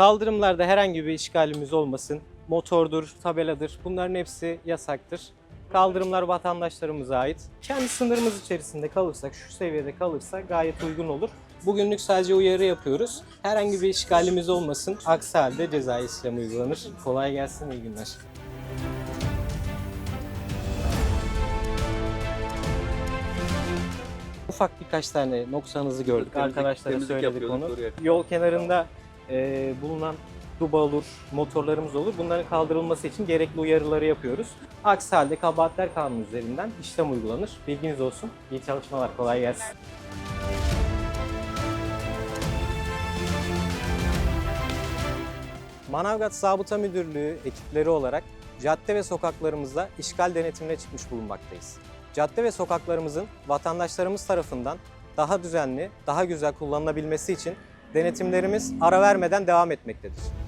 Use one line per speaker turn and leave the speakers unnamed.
Kaldırımlarda herhangi bir işgalimiz olmasın. Motordur, tabeladır bunların hepsi yasaktır. Kaldırımlar vatandaşlarımıza ait. Kendi sınırımız içerisinde kalırsak, şu seviyede kalırsa gayet uygun olur. Bugünlük sadece uyarı yapıyoruz. Herhangi bir işgalimiz olmasın. Aksi halde cezai işlem uygulanır. Kolay gelsin, iyi günler. Ufak birkaç tane noksanızı gördük. Arkadaşlara
temizlik
söyledik
yapıyorduk
onu.
oraya.
Yol kenarında e, bulunan duba olur, motorlarımız olur. Bunların kaldırılması için gerekli uyarıları yapıyoruz. Aksi halde kabahatler kanunu üzerinden işlem uygulanır. Bilginiz olsun. İyi çalışmalar, kolay gelsin. Manavgat Zabıta Müdürlüğü ekipleri olarak cadde ve sokaklarımızda işgal denetimine çıkmış bulunmaktayız. Cadde ve sokaklarımızın vatandaşlarımız tarafından daha düzenli, daha güzel kullanılabilmesi için denetimlerimiz ara vermeden devam etmektedir.